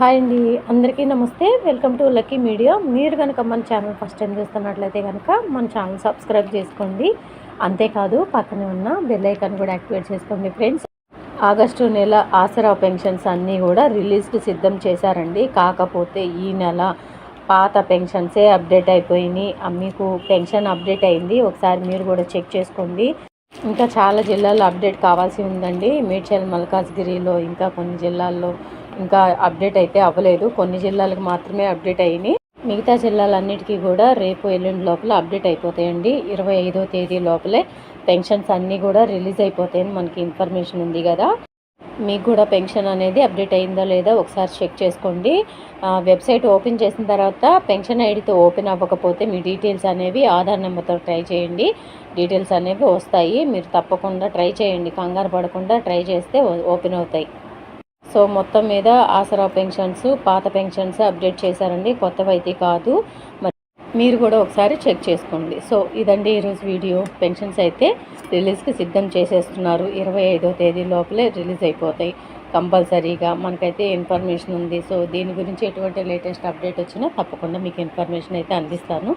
Hi అండి అందరికీ నమస్తే. Welcome to lucky media. మీరు కనుక మన ఛానల్ ఫస్ట్ టైం చూస్తున్నట్లయితే కనుక మన ఛానల్ సబ్స్క్రైబ్ చేసుకోండి. అంతేకాదు పక్కనే ఉన్న బెల్ ఐకాన్ కూడా యాక్టివేట్ చేసుకోండి ఫ్రెండ్స్. ఆగస్టు నెల ఆసరా పెన్షన్స్ అన్నీ కూడా రిలీజ్కి సిద్ధం చేశారండి. కాకపోతే ఈ నెల పాత పెన్షన్సే అప్డేట్ అయిపోయినాయి. మీకు పెన్షన్ అప్డేట్ అయింది. ఒకసారి మీరు కూడా చెక్ చేసుకోండి. ఇంకా చాలా జిల్లాల్లో అప్డేట్ కావాల్సి ఉందండి. మేడ్చల్ మల్కాజ్గిరిలో ఇంకా కొన్ని జిల్లాల్లో ఇంకా అప్డేట్ అయితే అవ్వలేదు. కొన్ని జిల్లాలకు మాత్రమే అప్డేట్ అయినాయి. మిగతా జిల్లాలన్నిటికీ కూడా రేపు ఎల్లుండి లోపల అప్డేట్ అయిపోతాయండి. ఇరవై ఐదో తేదీ లోపలే పెన్షన్స్ అన్నీ కూడా రిలీజ్ అయిపోతాయని మనకి ఇన్ఫర్మేషన్ ఉంది కదా. మీకు కూడా పెన్షన్ అనేది అప్డేట్ అయిందో లేదో ఒకసారి చెక్ చేసుకోండి. వెబ్సైట్ ఓపెన్ చేసిన తర్వాత పెన్షన్ ఐడితో ఓపెన్ అవ్వకపోతే మీ డీటెయిల్స్ అనేవి ఆధార్ నెంబర్తో ట్రై చేయండి. డీటెయిల్స్ అనేవి వస్తాయి. మీరు తప్పకుండా ట్రై చేయండి. కంగారు పడకుండా ట్రై చేస్తే ఓపెన్ అవుతాయి. సో మొత్తం మీద ఆసరా పెన్షన్స్ పాత పెన్షన్స్ అప్డేట్ చేశారండి. కొత్తవి అయితే కాదు. మరి మీరు కూడా ఒకసారి చెక్ చేసుకోండి. సో ఇదండి ఈరోజు వీడియో. పెన్షన్స్ అయితే రిలీజ్కి సిద్ధం చేసేస్తున్నారు. ఇరవై ఐదో తేదీ లోపలే రిలీజ్ అయిపోతాయి కంపల్సరీగా. మనకైతే ఇన్ఫర్మేషన్ ఉంది. సో దీని గురించి ఎటువంటి లేటెస్ట్ అప్డేట్ వచ్చినా తప్పకుండా మీకు ఇన్ఫర్మేషన్ అయితే అందిస్తాను.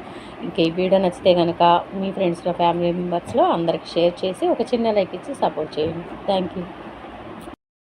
ఇంకా ఈ వీడియో నచ్చితే కనుక మీ ఫ్రెండ్స్లో ఫ్యామిలీ మెంబర్స్లో అందరికి షేర్ చేసి ఒక చిన్న లైక్ ఇచ్చి సపోర్ట్ చేయండి. Thank you.